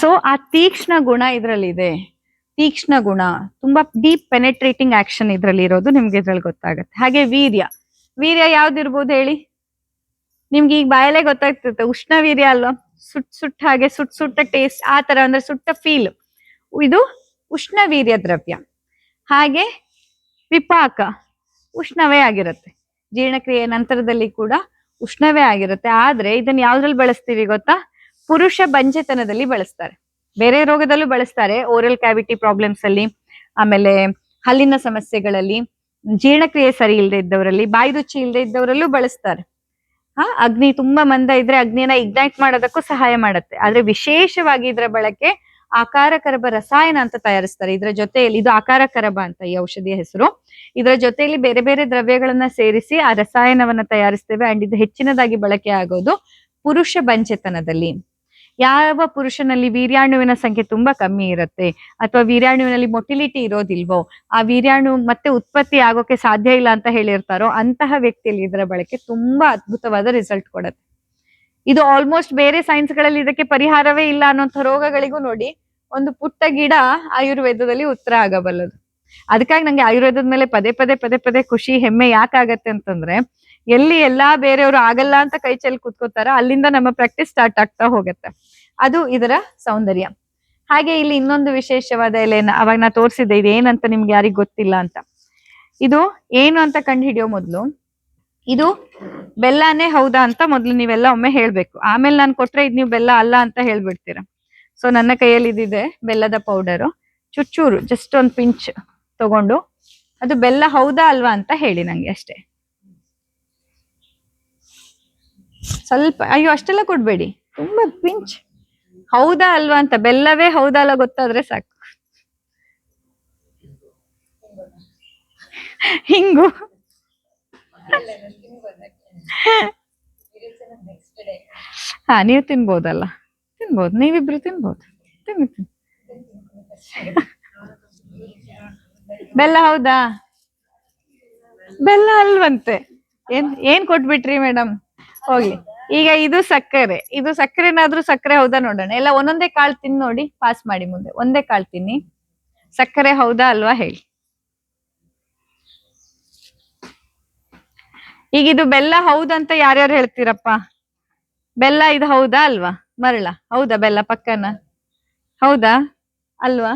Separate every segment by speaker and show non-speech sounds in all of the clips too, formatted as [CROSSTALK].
Speaker 1: So ಆ ತೀಕ್ಷ್ಣ ಗುಣ ಇದ್ರಲ್ಲಿದೆ. ತೀಕ್ಷ್ಣ ಗುಣ, ತುಂಬಾ ಡೀಪ್ ಪೆನೆಟ್ರೇಟಿಂಗ್ ಆಕ್ಷನ್ ಇದ್ರಲ್ಲಿ ಇರೋದು ನಿಮ್ಗೆ ಇದ್ರಲ್ಲಿ ಗೊತ್ತಾಗತ್ತೆ. ಹಾಗೆ ವೀರ್ಯ. ವೀರ್ಯ ಯಾವ್ದಿರ್ಬೋದು ಹೇಳಿ? ನಿಮ್ಗೆ ಈಗ ಬಾಯಲ್ಲೇ ಗೊತ್ತಾಗ್ತಿರುತ್ತೆ ಉಷ್ಣ ವೀರ್ಯ ಅಲ್ವಾ? ಸುಟ್ ಸುಟ್ಟ ಹಾಗೆ ಸುಟ್ ಸುಟ್ಟ ಟೇಸ್ಟ್ ಆ ತರ ಅಂದ್ರೆ ಸುಟ್ಟ ಫೀಲ್ ಇದು ಉಷ್ಣ ವೀರ್ಯ ದ್ರವ್ಯ. ಹಾಗೆ ವಿಪಾಕ ಉಷ್ಣವೇ ಆಗಿರುತ್ತೆ. ಜೀರ್ಣಕ್ರಿಯೆ ನಂತರದಲ್ಲಿ ಕೂಡ ಉಷ್ಣವೇ ಆಗಿರುತ್ತೆ. ಆದ್ರೆ ಇದನ್ನ ಯಾವ್ದ್ರಲ್ಲಿ ಬಳಸ್ತೀವಿ ಗೊತ್ತಾ? ಪುರುಷ ಬಂಜೆತನದಲ್ಲಿ ಬಳಸ್ತಾರೆ. ಬೇರೆ ರೋಗದಲ್ಲೂ ಬಳಸ್ತಾರೆ. ಓರಲ್ ಕ್ಯಾವಿಟಿ ಪ್ರಾಬ್ಲಮ್ಸ್ ಅಲ್ಲಿ, ಆಮೇಲೆ ಹಲ್ಲಿನ ಸಮಸ್ಯೆಗಳಲ್ಲಿ, ಜೀರ್ಣಕ್ರಿಯೆ ಸರಿ ಇಲ್ಲದೆ ಇದ್ದವರಲ್ಲಿ, ಬಾಯಿ ರುಚಿ ಇಲ್ಲದೆ ಇದ್ದವರಲ್ಲೂ ಬಳಸ್ತಾರೆ. ಆ ಅಗ್ನಿ ತುಂಬಾ ಮಂದ ಇದ್ರೆ ಅಗ್ನಿಯನ್ನ ಇಗ್ನೈಟ್ ಮಾಡೋದಕ್ಕೂ ಸಹಾಯ ಮಾಡುತ್ತೆ. ಆದ್ರೆ ವಿಶೇಷವಾಗಿ ಇದರ ಬಳಕೆ ಆಕಾರ ಕರಬ ರಸಾಯನ ಅಂತ ತಯಾರಿಸ್ತಾರೆ. ಇದರ ಜೊತೆಯಲ್ಲಿ ಇದು ಆಕಾರ ಕರಬ ಅಂತ ಈ ಔಷಧಿಯ ಹೆಸರು. ಇದರ ಜೊತೆಯಲ್ಲಿ ಬೇರೆ ಬೇರೆ ದ್ರವ್ಯಗಳನ್ನ ಸೇರಿಸಿ ಆ ರಸಾಯನವನ್ನ ತಯಾರಿಸ್ತೇವೆ. ಅಂಡ್ ಇದು ಹೆಚ್ಚಿನದಾಗಿ ಬಳಕೆ ಆಗೋದು ಪುರುಷ ಬಂಚೆತನದಲ್ಲಿ. ಯಾವ ಪುರುಷನಲ್ಲಿ ವೀರ್ಯಾಣುವಿನ ಸಂಖ್ಯೆ ತುಂಬಾ ಕಮ್ಮಿ ಇರುತ್ತೆ ಅಥವಾ ವೀರ್ಯಾಣುವಿನಲ್ಲಿ ಮೊಟಿಲಿಟಿ ಇರೋದಿಲ್ವೋ, ಆ ವೀರ್ಯಾಣು ಮತ್ತೆ ಉತ್ಪತ್ತಿ ಆಗೋಕೆ ಸಾಧ್ಯ ಇಲ್ಲ ಅಂತ ಹೇಳಿರ್ತಾರೋ ಅಂತಹ ವ್ಯಕ್ತಿಯಲ್ಲಿ ಇದರ ಬಳಕೆ ತುಂಬಾ ಅದ್ಭುತವಾದ ರಿಸಲ್ಟ್ ಕೊಡುತ್ತೆ. ಇದು ಆಲ್ಮೋಸ್ಟ್ ಬೇರೆ ಸೈನ್ಸ್ಗಳಲ್ಲಿ ಇದಕ್ಕೆ ಪರಿಹಾರವೇ ಇಲ್ಲ ಅನ್ನೋಂಥ ರೋಗಗಳಿಗೂ ನೋಡಿ ಒಂದು ಪುಟ್ಟ ಗಿಡ ಆಯುರ್ವೇದದಲ್ಲಿ ಉತ್ತರ ಆಗಬಲ್ಲದು. ಅದಕ್ಕಾಗಿ ನಂಗೆ ಆಯುರ್ವೇದದ ಮೇಲೆ ಪದೇ ಪದೇ ಪದೇ ಪದೇ ಖುಷಿ, ಹೆಮ್ಮೆ ಯಾಕಾಗತ್ತೆ ಅಂತಂದ್ರೆ ಎಲ್ಲಿ ಎಲ್ಲಾ ಬೇರೆಯವರು ಆಗಲ್ಲ ಅಂತ ಕೈ ಚೆಲ್ಲಿ ಕೂತ್ಕೋತಾರ ಅಲ್ಲಿಂದ ನಮ್ಮ ಪ್ರಾಕ್ಟೀಸ್ ಸ್ಟಾರ್ಟ್ ಆಗ್ತಾ ಹೋಗುತ್ತೆ. ಅದು ಇದರ ಸೌಂದರ್ಯ. ಹಾಗೆ ಇಲ್ಲಿ ಇನ್ನೊಂದು ವಿಶೇಷವಾದ ಎಲೆನ ಅವಾಗ ನಾ ತೋರಿಸಿದ್ದೆ, ಇದೇನಂತ ನಿಮ್ಗೆ ಯಾರಿಗೂ ಗೊತ್ತಿಲ್ಲ ಅಂತ. ಇದು ಏನು ಅಂತ ಕಂಡು ಹಿಡಿಯೋ ಮೊದ್ಲು ಇದು ಬೆಲ್ಲನೇ ಹೌದಾ ಅಂತ ಮೊದ್ಲು ನೀವೆಲ್ಲ ಒಮ್ಮೆ ಹೇಳ್ಬೇಕು. ಆಮೇಲೆ ನಾನು ಕೊಟ್ರೆ ಇದು ನೀವು ಬೆಲ್ಲ ಅಲ್ಲ ಅಂತ ಹೇಳ್ಬಿಡ್ತೀರಾ. ಸೊ ನನ್ನ ಕೈಯಲ್ಲಿ ಇದಿದೆ ಬೆಲ್ಲದ ಪೌಡರು ಚುಚ್ಚೂರು ಜಸ್ಟ್ ಒಂದು ಪಿಂಚ್ ತಗೊಂಡು. ಅದು ಬೆಲ್ಲ ಹೌದಾ ಅಲ್ವಾ ಅಂತ ಹೇಳಿ ನಂಗೆ ಅಷ್ಟೇ. ಸ್ವಲ್ಪ, ಅಯ್ಯೋ, ಅಷ್ಟೆಲ್ಲ ಕೊಡ್ಬೇಡಿ. ತುಂಬಾ ಪಿಂಚ್. ಹೌದಾ ಅಲ್ವಾ ಅಂತ, ಬೆಲ್ಲವೇ ಹೌದಾ ಅಲ್ಲ ಗೊತ್ತಾದ್ರೆ ಸಾಕು. ಹಿಂಗು. [LAUGHS] ಹಾ, ನೀವು ತಿನ್ಬೋದಲ್ಲ. ತಿನ್ಬೋದು, ನೀವಿಬ್ರು ತಿನ್ಬೋದು. ತಿನ್ನಿ ತಿನ್ನಿ. [LAUGHS] ಬೆಲ್ಲ ಹೌದಾ? ಬೆಲ್ಲ ಅಲ್ವಂತೆ. ಏನ್ ಏನ್ ಕೊಟ್ಬಿಟ್ರಿ ಮೇಡಮ್ ಹೋಗ್ಲಿ. ಈಗ ಇದು ಸಕ್ಕರೆ. ಇದು ಸಕ್ಕರೆನಾದ್ರೂ ಸಕ್ಕರೆ ಹೌದಾ ನೋಡೋಣ. ಎಲ್ಲ ಒಂದೊಂದೇ ಕಾಳು ತಿನ್ ನೋಡಿ ಪಾಸ್ ಮಾಡಿ ಮುಂದೆ. ಒಂದೇ ಕಾಳು ತಿನ್ನಿ. ಸಕ್ಕರೆ ಹೌದಾ ಅಲ್ವಾ ಹೇಳಿ. ಈಗ ಇದು ಬೆಲ್ಲ ಹೌದಂತ ಯಾರ್ಯಾರು ಹೇಳ್ತೀರಪ್ಪ? ಬೆಲ್ಲ ಇದು ಹೌದಾ ಅಲ್ವಾ? ಮರಳ, ಹೌದಾ ಬೆಲ್ಲ ಪಕ್ಕನ? ಹೌದಾ? ಅಲ್ವಾ?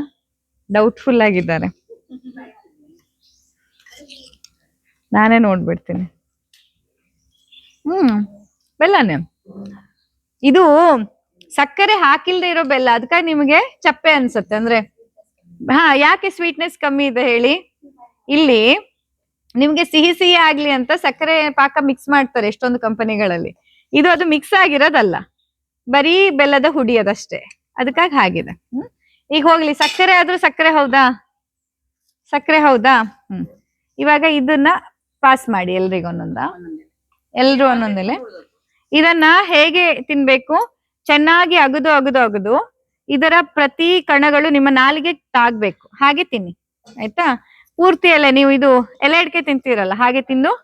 Speaker 1: ಡೌಟ್ಫುಲ್ ಆಗಿದ್ದಾರೆ. ನಾನೇ ನೋಡ್ಬಿಡ್ತೀನಿ. ಹ್ಮ್, ಬೆಲ್ಲನೇ. ಇದು ಸಕ್ಕರೆ ಹಾಕಿಲ್ದೆ ಇರೋ ಬೆಲ್ಲ ಅದಕ್ಕಾಗಿ ನಿಮಗೆ ಚಪ್ಪೆ ಅನ್ಸುತ್ತೆ? ಅಂದ್ರೆ, ಹಾ, ಯಾಕೆ ಸ್ವೀಟ್ನೆಸ್ ಕಮ್ಮಿ ಇದೆ ಹೇಳಿ? ಇಲ್ಲಿ ನಿಮ್ಗೆ ಸಿಹಿ ಸಿಹಿ ಆಗ್ಲಿ ಅಂತ ಸಕ್ಕರೆ ಪಾಕ ಮಿಕ್ಸ್ ಮಾಡ್ತಾರೆ ಎಷ್ಟೊಂದು ಕಂಪನಿಗಳಲ್ಲಿ ಇದು ಅದು ಮಿಕ್ಸ್ ಆಗಿರೋದಲ್ಲ. ಬರೀ ಬೆಲ್ಲದ ಹುಡಿ ಅದಷ್ಟೇ. ಅದಕ್ಕಾಗಿ ಹಾಗಿದೆ. ಹ್ಮ್. ಈಗ ಹೋಗ್ಲಿ. ಸಕ್ಕರೆ ಆದ್ರೂ ಸಕ್ಕರೆ ಹೌದಾ? ಸಕ್ಕರೆ ಹೌದಾ? ಹ್ಮ್. ಇವಾಗ ಇದನ್ನ ಪಾಸ್ ಮಾಡಿ ಎಲ್ರಿಗೂ ಒಂದೊಂದ? ಎಲ್ರು ಒಂದೊಂದಲೆ. ಇದನ್ನ ಹೇಗೆ ತಿನ್ಬೇಕು? ಚೆನ್ನಾಗಿ ಅಗದು ಅಗದು ಅಗದು ಇದರ ಪ್ರತಿ ಕಣಗಳು ನಿಮ್ಮ ನಾಲಿಗೆ ತಾಗ್ಬೇಕು. ಹಾಗೆ ತಿನ್ನಿ. ಆಯ್ತಾ? ಪೂರ್ತಿ ಎಲೆ, ನೀವು ಇದು ಎಲೆ ಅಡಿಕೆ ತಿಂತೀರಲ್ಲ, ಹಾಗೆ ತಿಂದು?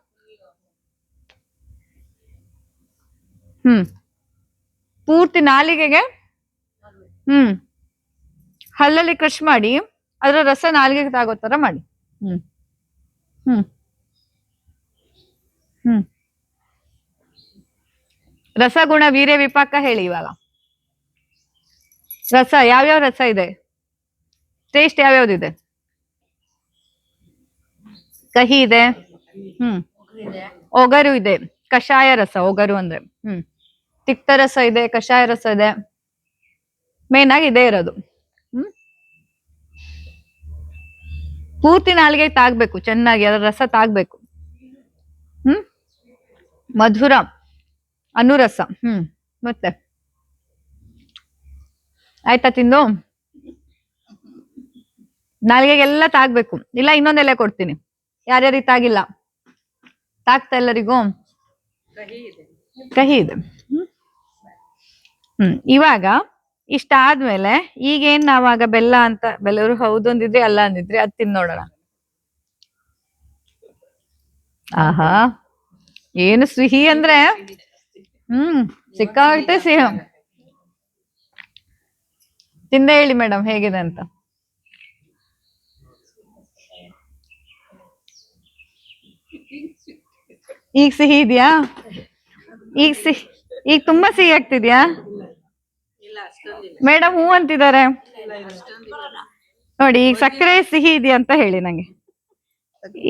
Speaker 1: ಹ್ಮ್. ಪೂರ್ತಿ ನಾಲಿಗೆಗೆ? ಹ್ಮ್. ಹಲ್ಲಲ್ಲಿ ಕ್ರಶ್ ಮಾಡಿ, ಅದರ ರಸ ನಾಲಿಗೆಗೆ ತಾಗೋ ತರ ಮಾಡಿ. ಹ್ಮ್. ಹ್ಮ್. ಹ್ಮ್. ರಸಗುಣ ವೀರ್ಯ ವಿಪಾಕ ಹೇಳಿ ಇವಾಗ. ರಸ, ಯಾವ್ಯಾವ ರಸ ಇದೆ? ಟೇಸ್ಟ್ ಯಾವ್ಯಾವ್ದಿದೆ? ಕಹಿ ಇದೆ. ಹ್ಮ್. ಒಗರು ಇದೆ. ಕಷಾಯ ರಸ, ಒಗರು ಅಂದ್ರೆ. ಹ್ಮ್. ತಿಕ್ತ ರಸ ಇದೆ, ಕಷಾಯ ರಸ ಇದೆ. ಮೇನ್ ಆಗಿ ಇದೇ ಇರೋದು. ಹ್ಮ್. ಪೂರ್ತಿ ನಾಲ್ಗೆ ತಾಗ್ಬೇಕು, ಚೆನ್ನಾಗಿ ಅದರ ರಸ ತಾಗ್ಬೇಕು. ಹ್ಮ್. ಮಧುರ, ಅನುರಸ. ಹ್ಮ್. ಮತ್ತೆ? ಆಯ್ತಾ ತಿಂದು? ನಾಲ್ಗೆಗೆಲ್ಲ ತಾಗ್ಬೇಕು. ಇಲ್ಲ ಇನ್ನೊಂದೆಲೆ ಕೊಡ್ತೀನಿ. ಯಾರ್ಯಾರಿಗೆ ತಾಗಿಲ್ಲ ತಾಗ್ತಾ ಎಲ್ಲರಿಗೂ? ಕಹಿ ಇದೆ. ಹ್ಮ್. ಇವಾಗ ಇಷ್ಟ ಆದ್ಮೇಲೆ ಈಗೇನ್ ನಾವಾಗ ಬೆಲ್ಲ ಅಂತ ಬೆಲ್ಲರು ಹೌದು ಅಂದಿದ್ರಿ ಅಲ್ಲ ಅಂದಿದ್ರಿ ಅದ್ ತಿನ್ ನೋಡೋಣ. ಆಹಾ. ಏನು ಸಿಹಿ ಅಂದ್ರೆ? ಹ್ಮ್. ಸಿಕ್ಕಾಗುತ್ತೆ ಸಿಹಿ. ತಿಂದ ಹೇಳಿ ಮೇಡಮ್ ಹೇಗಿದೆ ಅಂತ. ಈಗ ಸಿಹಿ ಇದೆಯಾ? ಈಗ ಸಿಹಿ ಈಗ ತುಂಬಾ ಸಿಹಿ ಆಗ್ತಿದ್ಯಾ? ಮೇಡಮ್ ಹೂ ಅಂತಿದ್ದಾರೆ. ನೋಡಿ ಈಗ ಸಕ್ಕರೆ ಸಿಹಿ ಇದೆಯಾ ಅಂತ ಹೇಳಿ ನಂಗೆ.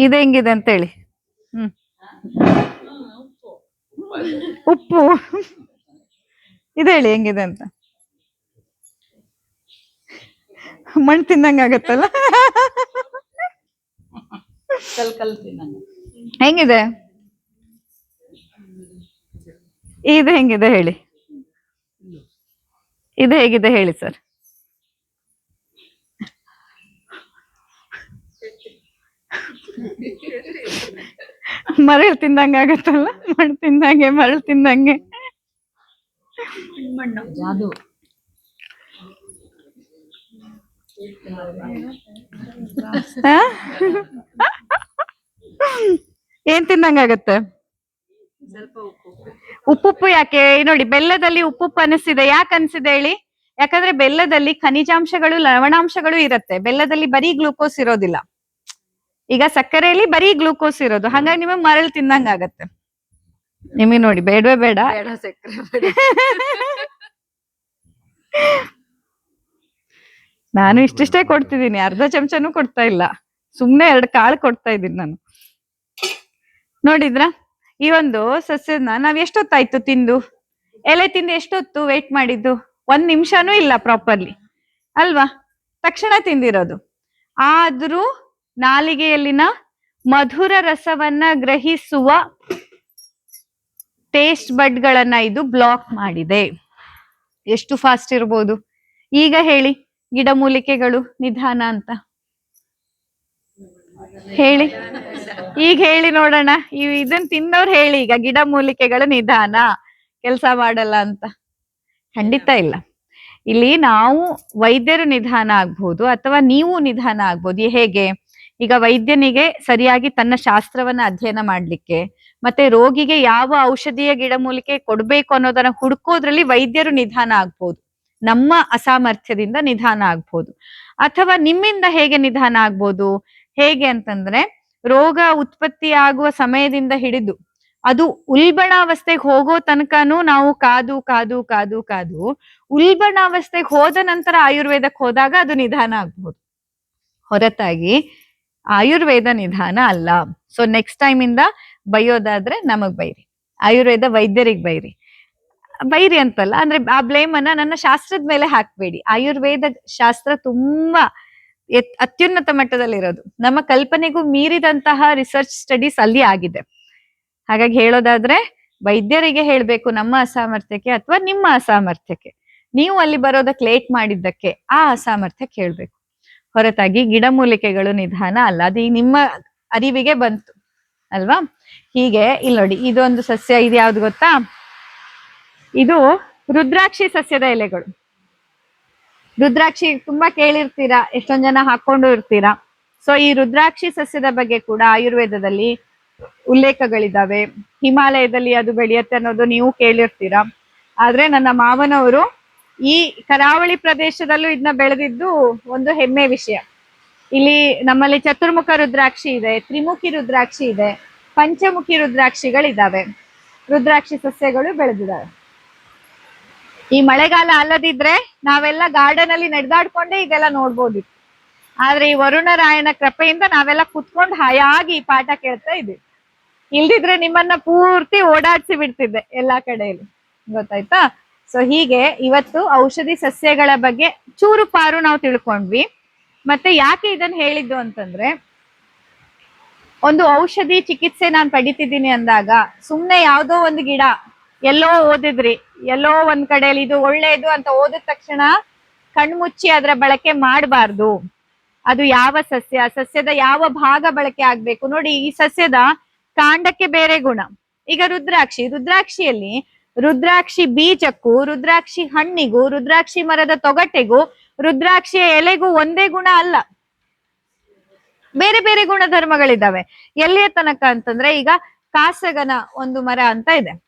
Speaker 1: ಇದು ಹೆಂಗಿದೆ ಅಂತ ಹೇಳಿ. ಹ್ಮ್. ಉಪ್ಪು. ಇದೆ ಹೇಳಿ ಹೆಂಗಿದೆ ಅಂತ. ಮಣ್ಣು ತಿಂದಂಗ ಆಗತ್ತಲ್ಲ? ಹೆಂಗಿದೆ? ಇದು ಹೆಂಗಿದೆ ಹೇಳಿ? ಇದು ಹೇಗಿದೆ ಹೇಳಿ ಸರ್ ಮರಳು ತಿಂದಂಗೆ ಆಗತ್ತಲ್ಲ? ಮಣ್ಣು ತಿಂದಂಗೆ, ಮರಳು ತಿಂದಂಗೆ? ಏನ್ ತಿಂದಂಗಾಗತ್ತೆ ಉಪ್ಪುಪ್ಪು ಯಾಕೆ? ನೋಡಿ ಬೆಲ್ಲದಲ್ಲಿ ಉಪ್ಪುಪ್ಪು ಅನಿಸಿದೆ ಯಾಕೆ ಅನಿಸಿದೆ ಹೇಳಿ? ಯಾಕಂದ್ರೆ ಬೆಲ್ಲದಲ್ಲಿ ಖನಿಜಾಂಶಗಳು ಲವಣಾಂಶಗಳು ಇರುತ್ತೆ. ಬೆಲ್ಲದಲ್ಲಿ ಬರೀ ಗ್ಲೂಕೋಸ್ ಇರೋದಿಲ್ಲ. ಈಗ ಸಕ್ಕರೆಯಲ್ಲಿ ಬರೀ ಗ್ಲೂಕೋಸ್ ಇರೋದು. ಹಂಗಾಗಿ ನಿಮಗೆ ಮರಳು ತಿಂದಂಗ ಆಗತ್ತೆ. ನಿಮಗೆ ನೋಡಿ ಬೇಡವೇ ಬೇಡ. ನಾನು ಇಷ್ಟಿಷ್ಟೇ ಕೊಡ್ತಿದ್ದೀನಿ. ಅರ್ಧ ಚಮಚನೂ ಕೊಡ್ತಾ ಇಲ್ಲ. ಸುಮ್ನೆ ಎರಡು ಕಾಳು ಕೊಡ್ತಾ ಇದ್ದೀನಿ ನಾನು. ನೋಡಿದ್ರ? ಈ ಒಂದು ಸಸ್ಯನ ನಾವ್ ಎಷ್ಟೊತ್ತಾಯ್ತು ತಿಂದು? ಎಲೆ ತಿಂದು ಎಷ್ಟೊತ್ತು ವೇಟ್ ಮಾಡಿದ್ದು? ಒಂದ್ ನಿಮಿಷನೂ ಇಲ್ಲ ಪ್ರಾಪರ್ಲಿ ಅಲ್ವಾ? ತಕ್ಷಣ ತಿಂದಿರೋದು. ಆದ್ರೂ ನಾಲಿಗೆಯಲ್ಲಿನ ಮಧುರ ರಸವನ್ನ ಗ್ರಹಿಸುವ ಟೇಸ್ಟ್ ಬಡ್ಗಳನ್ನ ಇದು ಬ್ಲಾಕ್ ಮಾಡಿದೆ. ಎಷ್ಟು ಫಾಸ್ಟ್ ಇರ್ಬೋದು? ಈಗ ಹೇಳಿ ಗಿಡಮೂಲಿಕೆಗಳು ನಿಧಾನ ಅಂತ. ಹೇಳಿ. ಈಗ ಹೇಳಿ ನೋಡೋಣ. ಇವ್ ಇದನ್ ತಿನ್ನೋರ್ ಹೇಳಿ ಈಗ ಗಿಡಮೂಲಿಕೆಗಳು ನಿಧಾನ. ಕೆಲಸ ಮಾಡಲ್ಲ ಅಂತ. ಖಂಡಿತ ಇಲ್ಲ. ಇಲ್ಲಿ ನಾವು ವೈದ್ಯರು ನಿಧಾನ ಆಗ್ಬಹುದು ಅಥವಾ ನೀವು ನಿಧಾನ ಆಗ್ಬಹುದು ಹೇಗೆ? ಈಗ ವೈದ್ಯನಿಗೆ ಸರಿಯಾಗಿ ತನ್ನ ಶಾಸ್ತ್ರವನ್ನ ಅಧ್ಯಯನ ಮಾಡ್ಲಿಕ್ಕೆ, ಮತ್ತೆ ರೋಗಿಗೆ ಯಾವ ಔಷಧೀಯ ಗಿಡಮೂಲಿಕೆ ಕೊಡ್ಬೇಕು ಅನ್ನೋದನ್ನ ಹುಡ್ಕೋದ್ರಲ್ಲಿ ವೈದ್ಯರು ನಿಧಾನ ಆಗ್ಬಹುದು ನಮ್ಮ ಅಸಾಮರ್ಥ್ಯದಿಂದ ನಿಧಾನ ಆಗ್ಬಹುದು ಅಥವಾ ನಿಮ್ಮಿಂದ ಹೇಗೆ ನಿಧಾನ ಆಗ್ಬೋದು? ಹೇಗೆ ಅಂತಂದ್ರೆ ರೋಗ ಉತ್ಪತ್ತಿ ಆಗುವ ಸಮಯದಿಂದ ಹಿಡಿದು ಅದು ಉಲ್ಬಣಾವಸ್ಥೆಗೆ ಹೋಗೋ ತನಕನೂ ನಾವು ಕಾದು ಕಾದು ಕಾದು ಕಾದು ಉಲ್ಬಣಾವಸ್ಥೆಗೆ ಹೋದ ನಂತರ ಆಯುರ್ವೇದಕ್ಕೆ ಹೋದಾಗ ಅದು ನಿಧಾನ ಆಗ್ಬಹುದು ಹೊರತಾಗಿ ಆಯುರ್ವೇದ ನಿಧಾನ ಅಲ್ಲ. ಸೊ ನೆಕ್ಸ್ಟ್ ಟೈಮ್ ಇಂದ ಬೈಯೋದಾದ್ರೆ ನಮಗ್ ಬೈರಿ. ಆಯುರ್ವೇದ ವೈದ್ಯರಿಗೆ ಬೈರಿ. ಬೈರಿ ಅಂತಲ್ಲ, ಅಂದ್ರೆ ಆ ಬ್ಲೇಮ್ ಅನ್ನ ನನ್ನ ಶಾಸ್ತ್ರದ ಮೇಲೆ ಹಾಕ್ಬೇಡಿ. ಆಯುರ್ವೇದ ಶಾಸ್ತ್ರ ತುಂಬಾ ಅತ್ಯುನ್ನತ ಮಟ್ಟದಲ್ಲಿರೋದು. ನಮ್ಮ ಕಲ್ಪನೆಗೂ ಮೀರಿದಂತಹ ರಿಸರ್ಚ್ ಸ್ಟಡೀಸ್ ಅಲ್ಲಿ ಆಗಿದೆ. ಹಾಗಾಗಿ ಹೇಳೋದಾದ್ರೆ, ವೈದ್ಯರಿಗೆ ಹೇಳ್ಬೇಕು ನಮ್ಮ ಅಸಾಮರ್ಥ್ಯಕ್ಕೆ ಅಥವಾ ನಿಮ್ಮ ಅಸಾಮರ್ಥ್ಯಕ್ಕೆ. ನೀವು ಅಲ್ಲಿ ಬರೋದಕ್ಕೆ ಲೇಟ್ ಮಾಡಿದ್ದಕ್ಕೆ ಆ ಅಸಾಮರ್ಥ್ಯಕ್ಕೆ ಹೇಳ್ಬೇಕು. ಹೊರತಾಗಿ ಗಿಡಮೂಲಿಕೆಗಳು ನಿಧಾನ ಅಲ್ಲ, ಅದು ಈ ನಿಮ್ಮ ಅರಿವಿಗೆ ಬಂತು, ಅಲ್ವಾ? ಹೀಗೆ ಇಲ್ಲಿ ನೋಡಿ, ಇದೊಂದು ಸಸ್ಯ ಇದು ಯಾವ್ದು ಗೊತ್ತಾ? ಇದು ರುದ್ರಾಕ್ಷಿ ಸಸ್ಯದ ಎಲೆಗಳು. ರುದ್ರಾಕ್ಷಿ ತುಂಬಾ ಕೇಳಿರ್ತೀರಾ, ಎಷ್ಟೊಂದ್ ಜನ ಹಾಕೊಂಡು ಇರ್ತೀರಾ. ಸೊ ಈ ರುದ್ರಾಕ್ಷಿ ಸಸ್ಯದ ಬಗ್ಗೆ ಕೂಡ ಆಯುರ್ವೇದದಲ್ಲಿ ಉಲ್ಲೇಖಗಳಿದಾವೆ. ಹಿಮಾಲಯದಲ್ಲಿ ಅದು ಬೆಳೆಯುತ್ತೆ ಅನ್ನೋದು ನೀವು ಕೇಳಿರ್ತೀರಾ. ಆದ್ರೆ ನನ್ನ ಮಾವನವರು ಈ ಕರಾವಳಿ ಪ್ರದೇಶದಲ್ಲೂ ಇದನ್ನ ಬೆಳೆದಿದ್ದು ಒಂದು ಹೆಮ್ಮೆ ವಿಷಯ. ಇಲ್ಲಿ ನಮ್ಮಲ್ಲಿ ಚತುರ್ಮುಖ ರುದ್ರಾಕ್ಷಿ ಇದೆ, ತ್ರಿಮುಖಿ ರುದ್ರಾಕ್ಷಿ ಇದೆ, ಪಂಚಮುಖಿ ರುದ್ರಾಕ್ಷಿಗಳಿದಾವೆ. ರುದ್ರಾಕ್ಷಿ ಸಸ್ಯಗಳು ಬೆಳೆದಿದ್ದಾವೆ ಈ ಮಳೆಗಾಲ ಅಲ್ಲದಿದ್ರೆ ನಾವೆಲ್ಲ ಗಾರ್ಡನ್ ಅಲ್ಲಿ ನಡೆದಾಡ್ಕೊಂಡೇ ಇದೆಲ್ಲ ನೋಡ್ಬೋದಿತ್ತು ಆದ್ರೆ ಈ ವರುಣರಾಯನ ಕೃಪೆಯಿಂದ ನಾವೆಲ್ಲ ಕುತ್ಕೊಂಡು ಹಾಯಾಗಿ ಈ ಪಾಠ ಕೇಳ್ತಾ ಇದ್ವಿ ಇಲ್ದಿದ್ರೆ ನಿಮ್ಮನ್ನ ಪೂರ್ತಿ ಓಡಾಡ್ಸಿ ಬಿಡ್ತಿದ್ದೆ ಎಲ್ಲಾ ಕಡೆಯಲ್ಲಿ. ಗೊತ್ತಾಯ್ತಾ? ಸೊ ಹೀಗೆ ಇವತ್ತು ಔಷಧಿ ಸಸ್ಯಗಳ ಬಗ್ಗೆ ಚೂರು ಪಾರು ನಾವು ತಿಳ್ಕೊಂಡ್ವಿ. ಮತ್ತೆ ಯಾಕೆ ಇದನ್ನ ಹೇಳಿದ್ದು ಅಂತಂದ್ರೆ, ಒಂದು ಔಷಧಿ ಚಿಕಿತ್ಸೆ ನಾನು ಪಡಿತಿದ್ದೀನಿ ಅಂದಾಗ ಸುಮ್ನೆ ಯಾವ್ದೋ ಒಂದು ಗಿಡ ಎಲ್ಲೋ ಓದಿದ್ರಿ, ಎಲ್ಲೋ ಒಂದ್ ಕಡೆಯಲ್ಲಿ ಇದು ಒಳ್ಳೇದು ಅಂತ ಓದಿದ ತಕ್ಷಣ ಕಣ್ಮುಚ್ಚಿ ಅದರ ಬಳಕೆ ಮಾಡಬಾರ್ದು. ಅದು ಯಾವ ಸಸ್ಯ, ಸಸ್ಯದ ಯಾವ ಭಾಗ ಬಳಕೆ ಆಗ್ಬೇಕು? ನೋಡಿ, ಈ ಸಸ್ಯದ ಕಾಂಡಕ್ಕೆ ಬೇರೆ ಗುಣ. ಈಗ ರುದ್ರಾಕ್ಷಿ, ರುದ್ರಾಕ್ಷಿಯಲ್ಲಿ ರುದ್ರಾಕ್ಷಿ ಬೀಜಕ್ಕೂ, ರುದ್ರಾಕ್ಷಿ ಹಣ್ಣಿಗೂ, ರುದ್ರಾಕ್ಷಿ ಮರದ ತೊಗಟೆಗೂ, ರುದ್ರಾಕ್ಷಿಯ ಎಲೆಗೂ ಒಂದೇ ಗುಣ ಅಲ್ಲ. ಬೇರೆ ಬೇರೆ ಗುಣಧರ್ಮಗಳಿದ್ದಾವೆ. ಎಲ್ಲಿಯ ತನಕ ಅಂತಂದ್ರೆ ಈಗ ಕಾಸಗನ ಒಂದು ಮರ ಅಂತ ಇದೆ.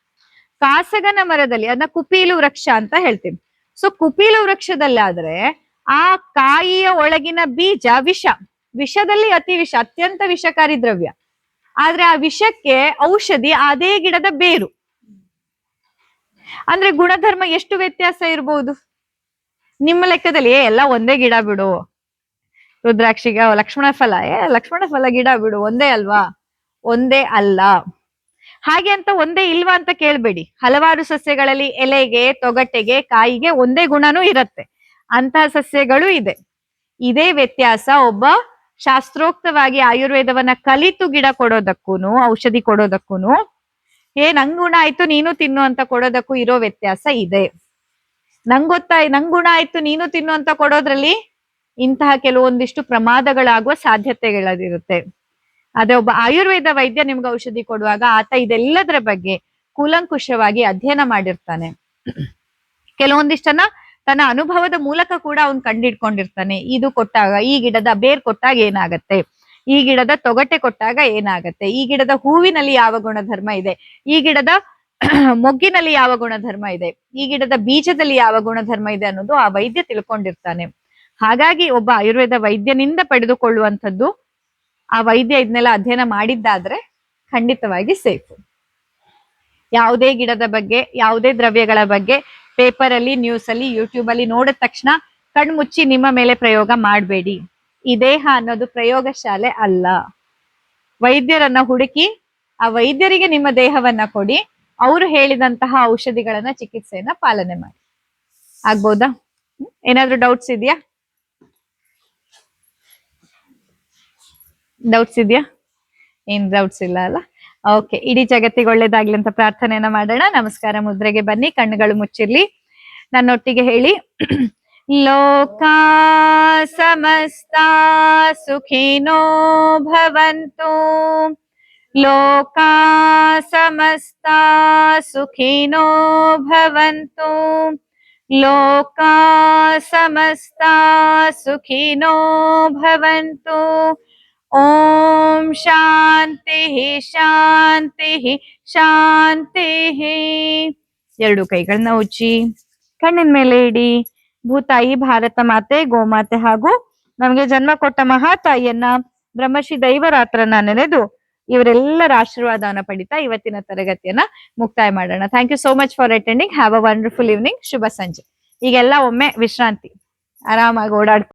Speaker 1: ಕಾಸಗನ ಮರದಲ್ಲಿ ಅದನ್ನ ಕುಪೀಲು ವೃಕ್ಷ ಅಂತ ಹೇಳ್ತೀವಿ. ಸೊ ಕುಪೀಲು ವೃಕ್ಷದಲ್ಲಾದ್ರೆ ಆ ಕಾಯಿಯ ಒಳಗಿನ ಬೀಜ ವಿಷ. ವಿಷದಲ್ಲಿ ಅತಿ ವಿಷ, ಅತ್ಯಂತ ವಿಷಕಾರಿ ದ್ರವ್ಯ. ಆದ್ರೆ ಆ ವಿಷಕ್ಕೆ ಔಷಧಿ, ಅದೇ ಗಿಡದ ಬೇರು. ಅಂದ್ರೆ ಗುಣಧರ್ಮ ಎಷ್ಟು ವ್ಯತ್ಯಾಸ ಇರಬಹುದು ನಿಮ್ಮ ಲೆಕ್ಕದಲ್ಲಿ, ಏ, ಎಲ್ಲ ಒಂದೇ ಗಿಡ ಬಿಡು. ರುದ್ರಾಕ್ಷಿಗ ಲಕ್ಷ್ಮಣ ಫಲ, ಏ, ಲಕ್ಷ್ಮಣ ಫಲ ಗಿಡ ಬಿಡು, ಒಂದೇ ಅಲ್ವಾ? ಒಂದೇ ಅಲ್ಲ. ಹಾಗೆ ಅಂತ ಒಂದೇ ಇಲ್ವಾ ಅಂತ ಕೇಳ್ಬೇಡಿ. ಹಲವಾರು ಸಸ್ಯಗಳಲ್ಲಿ ಎಲೆಗೆ, ತೊಗಟೆಗೆ, ಕಾಯಿಗೆ ಒಂದೇ ಗುಣನೂ ಇರತ್ತೆ. ಅಂತಹ ಸಸ್ಯಗಳು ಇದೆ. ಇದೇ ವ್ಯತ್ಯಾಸ ಒಬ್ಬ ಶಾಸ್ತ್ರೋಕ್ತವಾಗಿ ಆಯುರ್ವೇದವನ್ನ ಕಲಿತು ಗಿಡ ಕೊಡೋದಕ್ಕೂನು, ಔಷಧಿ ಕೊಡೋದಕ್ಕೂನು ಏ ನಂಗ್ ಗುಣ ಆಯ್ತು, ನೀನು ತಿನ್ನು ಅಂತ ಕೊಡೋದಕ್ಕೂ ಇರೋ ವ್ಯತ್ಯಾಸ ಇದೆ. ನಂಗ್ ಗೊತ್ತಾಯ್ ನಂಗ್ ಗುಣ ಆಯ್ತು, ನೀನು ತಿನ್ನು ಅಂತ ಕೊಡೋದ್ರಲ್ಲಿ ಇಂತಹ ಕೆಲವೊಂದಿಷ್ಟು ಪ್ರಮಾದಗಳಾಗುವ ಸಾಧ್ಯತೆಗಳದಿರುತ್ತೆ. ಅದೇ ಒಬ್ಬ ಆಯುರ್ವೇದ ವೈದ್ಯ ನಿಮ್ಗೆ ಔಷಧಿ ಕೊಡುವಾಗ ಆತ ಇದೆಲ್ಲದರ ಬಗ್ಗೆ ಕೂಲಂಕುಷವಾಗಿ ಅಧ್ಯಯನ ಮಾಡಿರ್ತಾನೆ. ಕೆಲವೊಂದಿಷ್ಟನ್ನ ತನ್ನ ಅನುಭವದ ಮೂಲಕ ಕೂಡ ಅವನ್ ಕಂಡಿಡ್ಕೊಂಡಿರ್ತಾನೆ. ಇದು ಕೊಟ್ಟಾಗ, ಈ ಗಿಡದ ಬೇರ್ ಕೊಟ್ಟಾಗ ಏನಾಗತ್ತೆ? ಈ ಗಿಡದ ತೊಗಟೆ ಕೊಟ್ಟಾಗ ಏನಾಗತ್ತೆ? ಈ ಗಿಡದ ಹೂವಿನಲ್ಲಿ ಯಾವ ಗುಣಧರ್ಮ ಇದೆ? ಈ ಗಿಡದ [CLEARS THROAT] ಮೊಗ್ಗಿನಲ್ಲಿ ಯಾವ ಗುಣಧರ್ಮ ಇದೆ? ಈ ಗಿಡದ ಬೀಜದಲ್ಲಿ ಯಾವ ಗುಣಧರ್ಮ ಇದೆ ಅನ್ನೋದು ಆ ವೈದ್ಯ ತಿಳ್ಕೊಂಡಿರ್ತಾನೆ. ಹಾಗಾಗಿ ಒಬ್ಬ ಆಯುರ್ವೇದ ವೈದ್ಯನಿಂದ ಪಡೆದುಕೊಳ್ಳುವಂಥದ್ದು ಆ ವೈದ್ಯ ಇದನ್ನೆಲ್ಲ ಅಧ್ಯಯನ ಮಾಡಿದ್ದಾದ್ರೆ ಖಂಡಿತವಾಗಿ ಸೇಫ್. ಯಾವುದೇ ಗಿಡದ ಬಗ್ಗೆ, ಯಾವುದೇ ದ್ರವ್ಯಗಳ ಬಗ್ಗೆ ಪೇಪರ್ ಅಲ್ಲಿ ನ್ಯೂಸ್ ಅಲ್ಲಿ ಯೂಟ್ಯೂಬ್ ಅಲ್ಲಿ ನೋಡಿದ ತಕ್ಷಣ ಕಣ್ಮುಚ್ಚಿ ನಿಮ್ಮ ಮೇಲೆ ಪ್ರಯೋಗ ಮಾಡಬೇಡಿ. ಈ ದೇಹ ಅನ್ನೋದು ಪ್ರಯೋಗಶಾಲೆ ಅಲ್ಲ. ವೈದ್ಯರನ್ನ ಹುಡುಕಿ ಆ ವೈದ್ಯರಿಗೆ ನಿಮ್ಮ ದೇಹವನ್ನ ಕೊಡಿ, ಅವರು ಹೇಳಿದಂತಹ ಔಷಧಿಗಳನ್ನ ಚಿಕಿತ್ಸೆಯನ್ನ ಪಾಲನೆ ಮಾಡಿ. ಆಗ್ಬೋದಾ? ಏನಾದರೂ ಏನಾದ್ರೂ ಡೌಟ್ಸ್ ಇದೆಯಾ? ಡೌಟ್ಸ್ ಇದೆಯಾ? ಏನ್ ಡೌಟ್ಸ್ ಇಲ್ಲ ಅಲ್ಲ? ಓಕೆ ಇಡೀ ಜಗತ್ತಿಗೆ ಒಳ್ಳೇದಾಗ್ಲಿ ಅಂತ ಪ್ರಾರ್ಥನೆಯನ್ನ ಮಾಡೋಣ. ನಮಸ್ಕಾರ, ಮುದ್ರೆಗೆ ಬನ್ನಿ, ಕಣ್ಣುಗಳು ಮುಚ್ಚಿರ್ಲಿ. ನನ್ನೊಟ್ಟಿಗೆ ಹೇಳಿ. ಲೋಕ ಸಮಸ್ತ ಸುಖಿನೋ ಭವಂತು. ಲೋಕಾ ಸಮಸ್ತ ಸುಖಿನೋ ಭವಂತು. ಲೋಕಾ ಸಮಸ್ತ ಸುಖಿನೋ ಭವಂತು. ಓಂ ಶಾಂತಿ ಶಾಂತಿ ಶಾಂತಿ ಎರಡು ಕೈಗಳನ್ನ ಉಚ್ಚಿ, ಕಣ್ಣಿನ ಮೇಲೆ ಇಡಿ. ಭೂತಾಯಿ, ಭಾರತ ಮಾತೆ, ಗೋಮಾತೆ ಹಾಗೂ ನಮಗೆ ಜನ್ಮ ಕೊಟ್ಟ ಮಹಾತಾಯಿಯನ್ನ, ಬ್ರಹ್ಮಶ್ರೀ ದೈವರಾತ್ರನ ನೆನೆದು ಇವರೆಲ್ಲರ ಆಶೀರ್ವಾದವನ್ನ ಪಡಿತಾ ಇವತ್ತಿನ ತರಗತಿಯನ್ನ ಮುಕ್ತಾಯ ಮಾಡೋಣ. Thank you so much for attending have a wonderful evening ಶುಭ ಸಂಜೆ. ಈಗೆಲ್ಲ ಒಮ್ಮೆ ವಿಶ್ರಾಂತಿ. ಆರಾಮಾಗಿ ಓಡಾಡ್ಕೊಂಡು